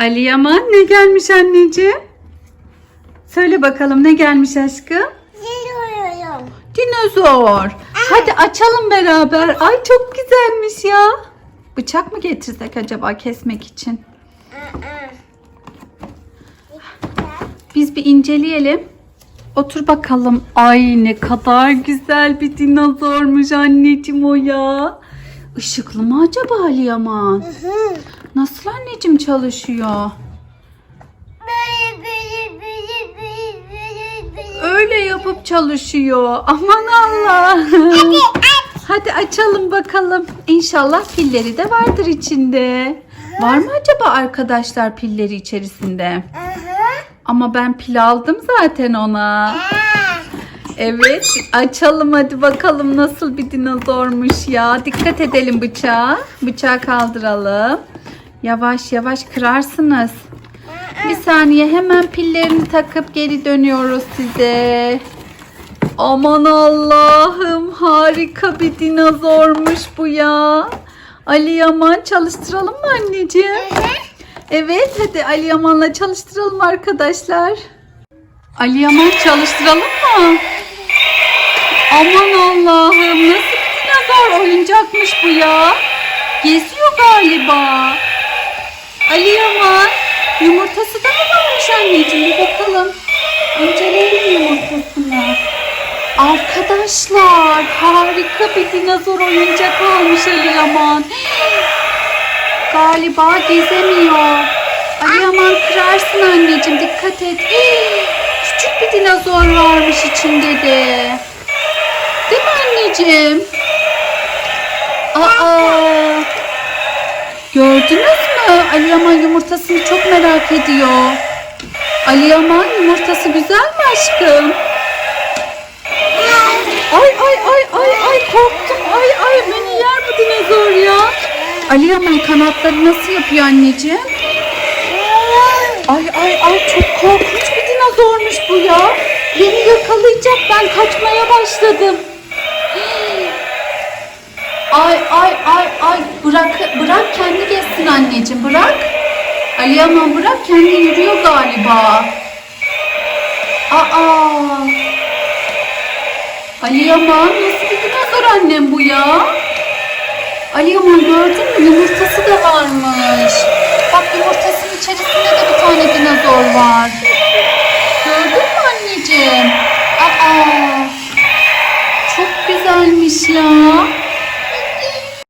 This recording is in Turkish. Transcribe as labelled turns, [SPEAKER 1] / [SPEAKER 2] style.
[SPEAKER 1] Ali Yaman ne gelmiş anneciğim? Söyle bakalım ne gelmiş aşkım?
[SPEAKER 2] Geliyorum.
[SPEAKER 1] Dinozor. Hadi açalım beraber. Ay çok güzelmiş ya. Bıçak mı getirsek acaba kesmek için? Biz bir inceleyelim. Otur bakalım. Ay ne kadar güzel bir dinozormuş anneciğim o ya. Işıklı mı acaba Ali Yaman? Nasıl anneciğim çalışıyor?
[SPEAKER 2] Böyle böyle böyle böyle böyle böyle.
[SPEAKER 1] Öyle yapıp çalışıyor. Aman Allah. Hadi açalım bakalım. İnşallah pilleri de vardır içinde. Var mı acaba arkadaşlar pilleri içerisinde? Ama ben pil aldım zaten ona. Evet açalım hadi bakalım nasıl bir dinozormuş ya. Dikkat edelim bıçağa. Bıçağı kaldıralım. Yavaş yavaş kırarsınız. Bir saniye hemen pillerini takıp geri dönüyoruz size. Aman Allah'ım harika bir dinozormuş bu ya. Ali Yaman çalıştıralım mı anneciğim? Evet hadi Ali Yaman'la çalıştıralım arkadaşlar. Ali Yaman çalıştıralım mı? Aman Allah'ım nasıl bir dinozor oyuncakmış bu ya. Geziyor galiba. Ali Yaman yumurtası da mı varmış anneciğim bir bakalım. İnceleyelim yumurtasını. Arkadaşlar harika bir dinozor oyuncak almış Ali Yaman. Galiba gezemiyor. Ali Yaman kırarsın anneciğim dikkat et. Küçük bir dinozor varmış içinde de. Anneciğim? Aa, gördünüz mü? Ali Yaman yumurtasını çok merak ediyor. Ali Yaman yumurtası güzel mi aşkım? Ay ay ay ay ay korktum. Ay ay beni yer bu dinozor ya. Ali Yaman kanatları nasıl yapıyor anneciğim? Ay ay ay çok korkunç bir dinozormuş bu ya. Beni yakalayacak ben kaçmaya başladım. Ay ay ay ay bırak bırak kendi geçsin anneciğim bırak. Ali Yaman bırak kendi yürüyor galiba. Aa. Ali Yaman nasıl bir dinozor annem bu ya? Ali Yaman gördün mü yumurtası da varmış. Bak yumurtasının içerisinde de bir tane dinozor var. Gördün mü anneciğim? Aa. Çok güzelmiş ya.